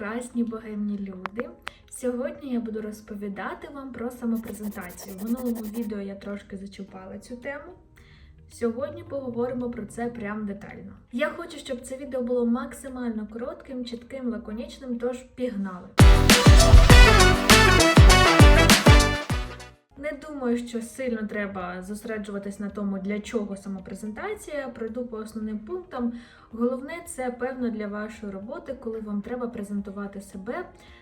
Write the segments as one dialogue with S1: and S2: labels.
S1: прекрасні богемні люди. Сьогодні я буду розповідати вам про самопрезентацію. В минулому відео я трошки зачіпала цю тему. Сьогодні поговоримо про це прям детально. Я хочу, щоб це відео було максимально коротким, чітким, лаконічним, тож пігнали. Не думаю, що сильно треба зосереджуватись на тому, для чого самопрезентація. Пройду по основним пунктам. Головне, це певно для вашої роботи, коли вам треба презентувати себе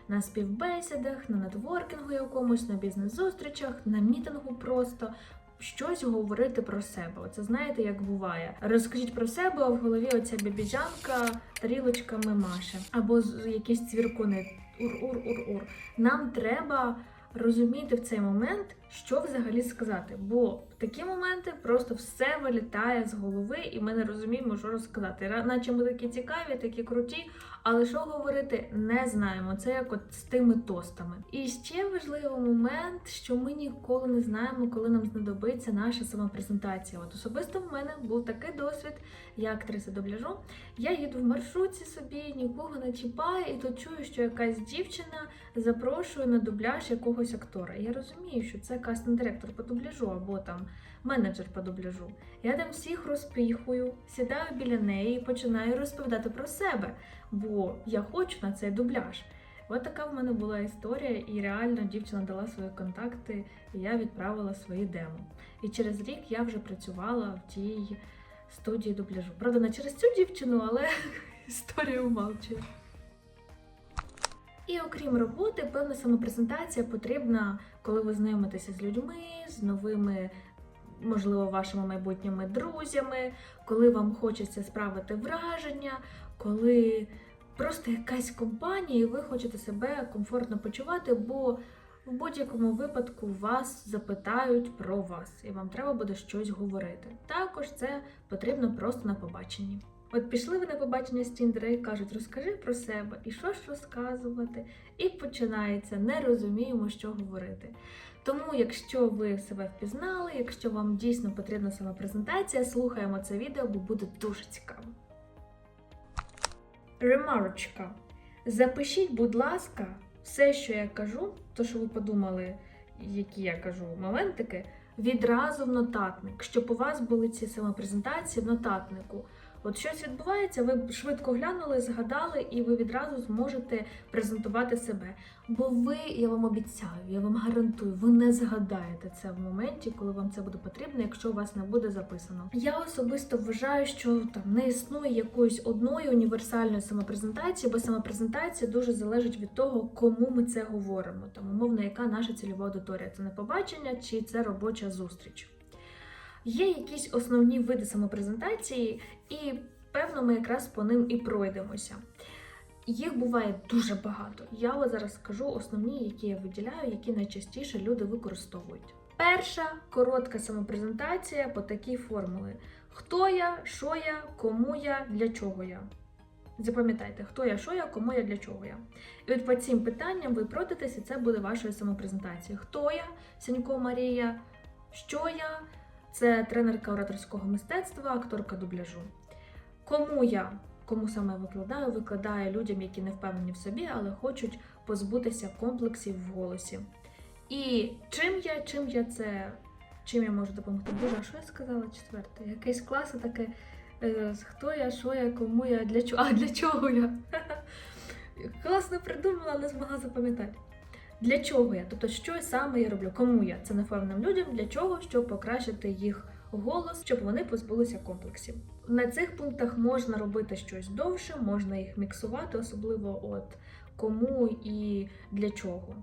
S1: на співбесідах, на нетворкінгу якомусь, на бізнес-зустрічах, на мітингу просто. Щось говорити про себе. Оце знаєте, як буває. Розкажіть про себе, а в голові оця бібіжанка тарілочками маше. Або якісь цвіркуни. Ур-ур-ур-ур. Нам треба розуміти в цей момент, що взагалі сказати. Бо в такі моменти просто все вилітає з голови, і ми не розуміємо, що розказати. Наче ми такі цікаві, такі круті, але що говорити, не знаємо. Це як от з тими тостами. І ще важливий момент, що ми ніколи не знаємо, коли нам знадобиться наша самопрезентація. От особисто в мене був такий досвід, я актриса дубляжу. Я їду в маршрутці собі, нікого не чіпаю, і тут чую, що якась дівчина запрошує на дубляж якогось актора. Я розумію, що це кастинг-директор по дубляжу або там менеджер по дубляжу. Я там всіх розпіхую, сідаю біля неї і починаю розповідати про себе, бо я хочу на цей дубляж. От така в мене була історія, і реально дівчина дала свої контакти, і я відправила свої демо. І через рік я вже працювала в тій студії дубляжу. Правда, не через цю дівчину, але історія умалчує. І окрім роботи, певна самопрезентація потрібна, коли ви знайомитеся з людьми, з новими, можливо, вашими майбутніми друзями, коли вам хочеться справити враження, коли просто якась компанія, і ви хочете себе комфортно почувати, бо в будь-якому випадку вас запитають про вас, і вам треба буде щось говорити. Також це потрібно просто на побаченні. От пішли ви на побачення з Тіндера і кажуть, розкажи про себе і що ж розказувати. І починається, не розуміємо, що говорити. Тому, якщо ви себе впізнали, якщо вам дійсно потрібна самопрезентація, слухаємо це відео, бо буде дуже цікаво. Ремарочка. Запишіть, будь ласка, все, що я кажу, то що ви подумали, які я кажу моментики, відразу в нотатник, щоб у вас були ці самопрезентації в нотатнику. От щось відбувається, ви швидко глянули, згадали, і ви відразу зможете презентувати себе. Бо ви, я вам обіцяю, я вам гарантую, ви не згадаєте це в моменті, коли вам це буде потрібно, якщо у вас не буде записано. Я особисто вважаю, що там не існує якоїсь одної універсальної самопрезентації, бо самопрезентація дуже залежить від того, кому ми це говоримо. Там умовно, яка наша цільова аудиторія. Це не побачення чи це робоча зустріч. Є якісь основні види самопрезентації, і певно ми якраз по ним і пройдемося. Їх буває дуже багато. Я ось зараз скажу основні, які я виділяю, які найчастіше люди використовують. Перша коротка самопрезентація по такій формулі: хто я, що я, кому я, для чого я. Запам'ятайте, хто я, що я, кому я, для чого я. І от по цим питанням ви пройдетеся, це буде вашою самопрезентацією. Хто я, Сянько Марія, що я, це тренерка ораторського мистецтва, акторка дубляжу. Кому я? Кому саме викладаю? Викладаю людям, які не впевнені в собі, але хочуть позбутися комплексів в голосі. І чим я, чим я це, чим я можу допомогти? Боже, а що я сказала четверте? Якесь класе таке. е, Хто я, що я, кому я, для чого? А для чого я? Класно придумала, але змогла запам'ятати. Для чого я? Тобто, що саме я роблю? Кому я? Це невпевненим людям. Для чого? Щоб покращити їх голос, щоб вони позбулися комплексів. На цих пунктах можна робити щось довше, можна їх міксувати, особливо от кому і для чого.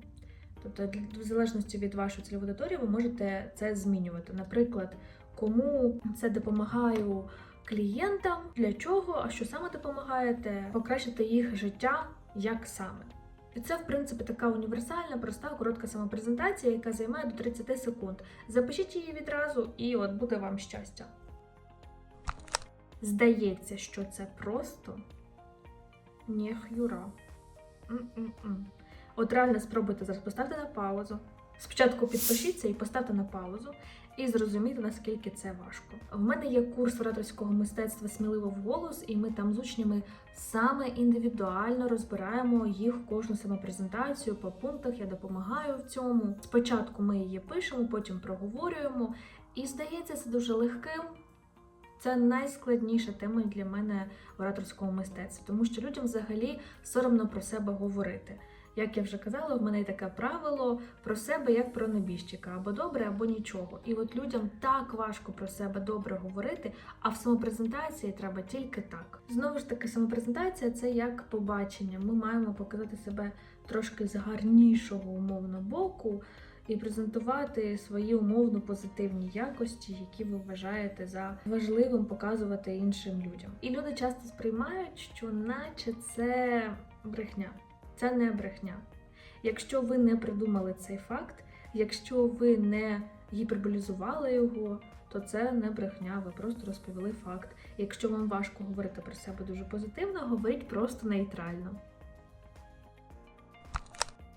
S1: Тобто, в залежності від вашої цільової аудиторії, ви можете це змінювати. Наприклад, кому це допомагаю клієнтам, для чого, а що саме допомагаєте, покращити їх життя, як саме. І це, в принципі, така універсальна, проста, коротка самопрезентація, яка займає до 30 секунд. Запишіть її відразу, і от буде вам щастя. Здається, що це просто Нєх юра. М-м-м. От реально спробуйте зараз поставте на паузу, Спочатку підпишіться і поставте на паузу. І зрозуміти, наскільки це важко. В мене є курс ораторського мистецтва сміливо вголос, і ми там з учнями саме індивідуально розбираємо їх кожну самопрезентацію по пунктах. Я допомагаю в цьому. Спочатку ми її пишемо, потім проговорюємо. І здається, це дуже легким. Це найскладніша тема для мене в ораторському мистецтві, тому що людям взагалі соромно про себе говорити. Як я вже казала, в мене є таке правило про себе як про небіжчика, або добре, або нічого. І от людям так важко про себе добре говорити, а в самопрезентації треба тільки так. Знову ж таки, самопрезентація це як побачення. Ми маємо показати себе трошки з гарнішого умовно боку і презентувати свої умовно позитивні якості, які ви вважаєте за важливим показувати іншим людям. І люди часто сприймають, що наче це брехня. Це не брехня. Якщо ви не придумали цей факт, якщо ви не гіперболізували його, то це не брехня, ви просто розповіли факт. Якщо вам важко говорити про себе дуже позитивно, говоріть просто нейтрально.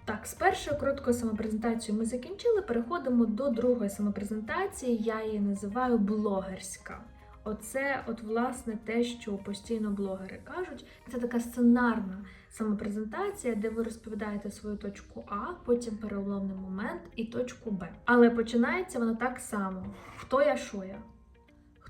S1: Так, з першою короткою самопрезентацією ми закінчили. Переходимо до другої самопрезентації. Я її називаю блогерська. Оце, от, власне, те, що постійно блогери кажуть. Це така сценарна самопрезентація, де ви розповідаєте свою точку А, потім переломний момент і точку Б. Але починається вона так само: хто я, що я.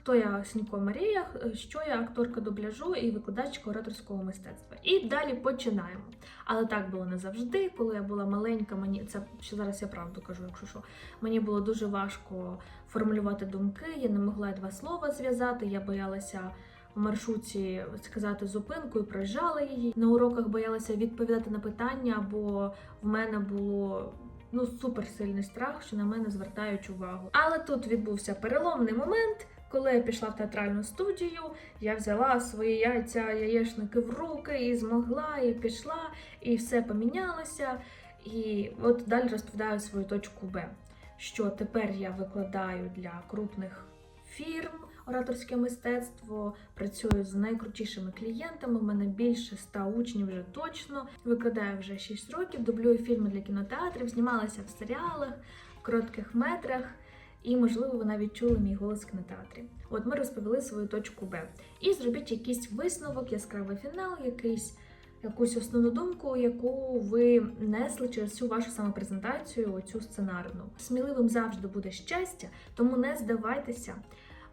S1: Хто я Сінько Марія, що я акторка дубляжу і викладачка ораторського мистецтва. І далі починаємо. Але так було не завжди. Коли я була маленька, мені це ще зараз я правду кажу, якщо що мені було дуже важко формулювати думки. Я не могла два слова зв'язати. Я боялася в маршрутці сказати зупинку і проїжджала її. На уроках боялася відповідати на питання, бо в мене було. Ну, суперсильний страх, що на мене звертають увагу. Але тут відбувся переломний момент. Коли я пішла в театральну студію, я взяла свої яйця, яєчники в руки і змогла, і пішла, і все помінялося. І от далі розповідаю свою точку Б. Що тепер я викладаю для крупних фірм ораторське мистецтво, працюю з найкрутішими клієнтами. У мене більше ста учнів вже точно. Викладаю вже 6 років, дублюю фільми для кінотеатрів, знімалася в серіалах, в коротких метрах. І, можливо, ви навіть чули мій голос в кінотеатрі. От ми розповіли свою точку Б. І зробіть якийсь висновок, яскравий фінал, якийсь, якусь основну думку, яку ви несли через всю вашу самопрезентацію, оцю сценарну. Сміливим завжди буде щастя, тому не здавайтеся,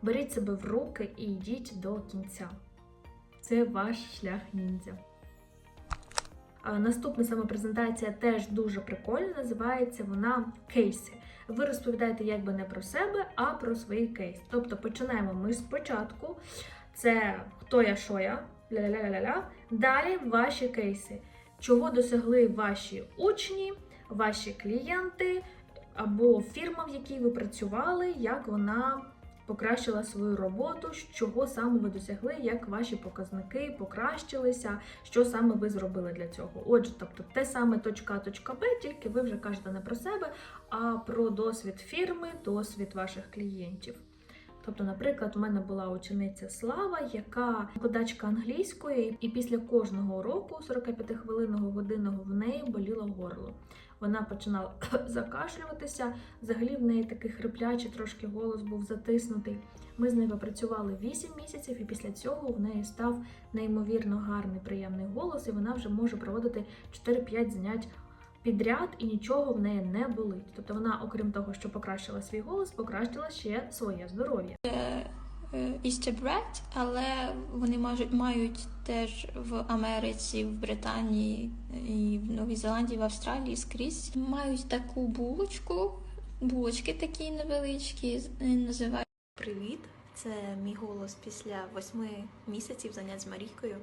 S1: беріть себе в руки і йдіть до кінця. Це ваш шлях ніндзя. Наступна самопрезентація теж дуже прикольна, називається вона кейси. Ви розповідаєте якби не про себе, а про свої кейси. Тобто починаємо ми спочатку. Це хто я, що я, ля-ля-ля-ля-ля. Далі ваші кейси. Чого досягли ваші учні, ваші клієнти або фірма, в якій ви працювали, як вона покращила свою роботу, чого саме ви досягли, як ваші показники покращилися, що саме ви зробили для цього. Отже, тобто те саме точка точка Б, тільки ви вже кажете не про себе, а про досвід фірми, досвід ваших клієнтів. Тобто, наприклад, у мене була учениця Слава, яка викладачка англійської, і після кожного уроку, 45-хвилинного годинного, в неї боліло горло. Вона починала закашлюватися. Взагалі в неї такий хриплячий, трошки голос був затиснутий. Ми з нею попрацювали 8 місяців, і після цього в неї став неймовірно гарний, приємний голос, і вона вже може проводити 4-5 занять підряд, і нічого в неї не болить. Тобто вона, окрім того, що покращила свій голос, покращила ще своє здоров'я.
S2: Істебред, але вони можуть мають теж в Америці, в Британії і в Новій Зеландії, в Австралії скрізь. Мають таку булочку, булочки такі невеличкі, називають.
S3: Привіт! Це мій голос після восьми місяців занять з Марійкою.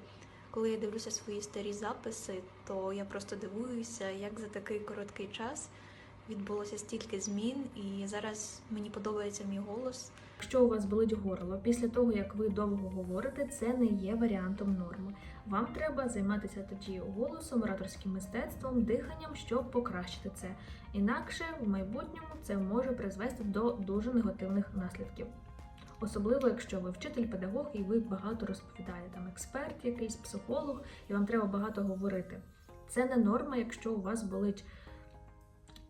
S3: Коли я дивлюся свої старі записи, то я просто дивуюся, як за такий короткий час відбулося стільки змін, і зараз мені подобається мій голос.
S1: Якщо у вас болить горло після того, як ви довго говорите, це не є варіантом норми. Вам треба займатися тоді голосом, ораторським мистецтвом, диханням, щоб покращити це. Інакше в майбутньому це може призвести до дуже негативних наслідків. Особливо, якщо ви вчитель, педагог і ви багато розповідаєте, там експерт, якийсь психолог, і вам треба багато говорити. Це не норма, якщо у вас болить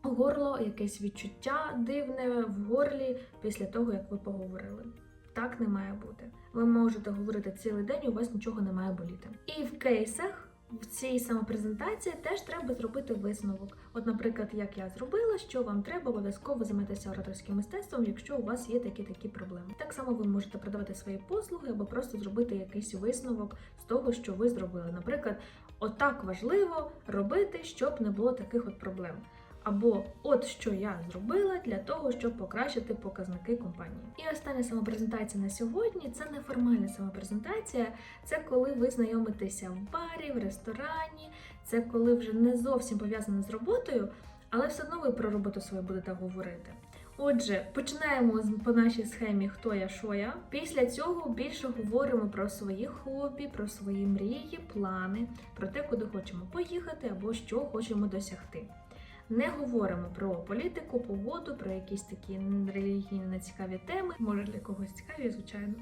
S1: горло, якесь відчуття дивне в горлі після того, як ви поговорили. Так не має бути. Ви можете говорити цілий день, у вас нічого не має боліти. І в кейсах в цій самопрезентації теж треба зробити висновок. От, наприклад, як я зробила, що вам треба обов'язково займатися ораторським мистецтвом, якщо у вас є такі такі проблеми. Так само ви можете продавати свої послуги або просто зробити якийсь висновок з того, що ви зробили. Наприклад, отак важливо робити, щоб не було таких от проблем. Або от що я зробила для того, щоб покращити показники компанії. І остання самопрезентація на сьогодні це неформальна самопрезентація. Це коли ви знайомитеся в барі, в ресторані, це коли вже не зовсім пов'язано з роботою, але все одно ви про роботу свою будете говорити. Отже, починаємо по нашій схемі хто я, що я. Після цього більше говоримо про свої хобі, про свої мрії, плани, про те, куди хочемо поїхати або що хочемо досягти. Не говоримо про політику, погоду, про якісь такі релігійні нецікаві теми. Може для когось цікаві, звичайно.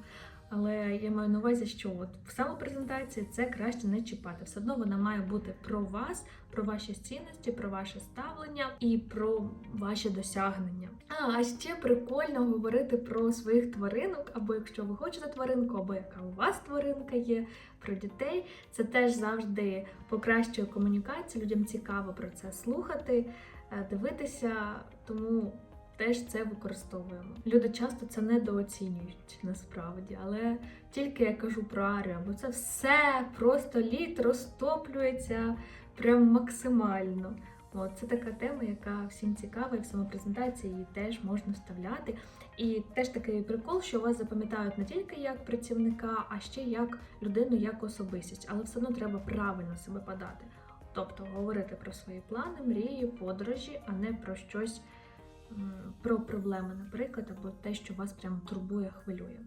S1: Але я маю на увазі, що от в самопрезентації це краще не чіпати. Все одно вона має бути про вас, про ваші цінності, про ваше ставлення і про ваші досягнення. А, а ще прикольно говорити про своїх тваринок, або якщо ви хочете тваринку, або яка у вас тваринка є, про дітей. Це теж завжди покращує комунікацію. Людям цікаво про це слухати, е, дивитися, тому. Теж це використовуємо. Люди часто це недооцінюють насправді, але тільки я кажу про арію, бо це все просто літ розтоплюється прям максимально. От, це така тема, яка всім цікава, і в самопрезентації її теж можна вставляти. І теж такий прикол, що вас запам'ятають не тільки як працівника, а ще як людину, як особистість, але все одно треба правильно себе подати. Тобто говорити про свої плани, мрії, подорожі, а не про щось про проблеми, наприклад, або те, що вас прям турбує, хвилює.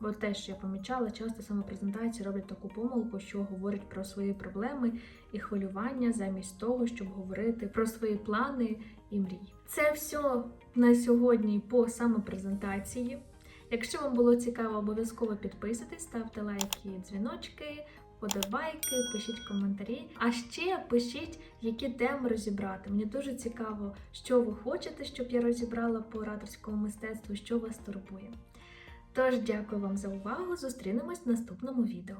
S1: Бо теж я помічала, часто самопрезентації роблять таку помилку, що говорять про свої проблеми і хвилювання замість того, щоб говорити про свої плани і мрії. Це все на сьогодні по самопрезентації. Якщо вам було цікаво, обов'язково підписуйтесь, ставте лайки, дзвіночки, подобайки, пишіть коментарі. А ще пишіть, які теми розібрати. Мені дуже цікаво, що ви хочете, щоб я розібрала по ораторському мистецтву, що вас турбує. Тож дякую вам за увагу. Зустрінемось в наступному відео.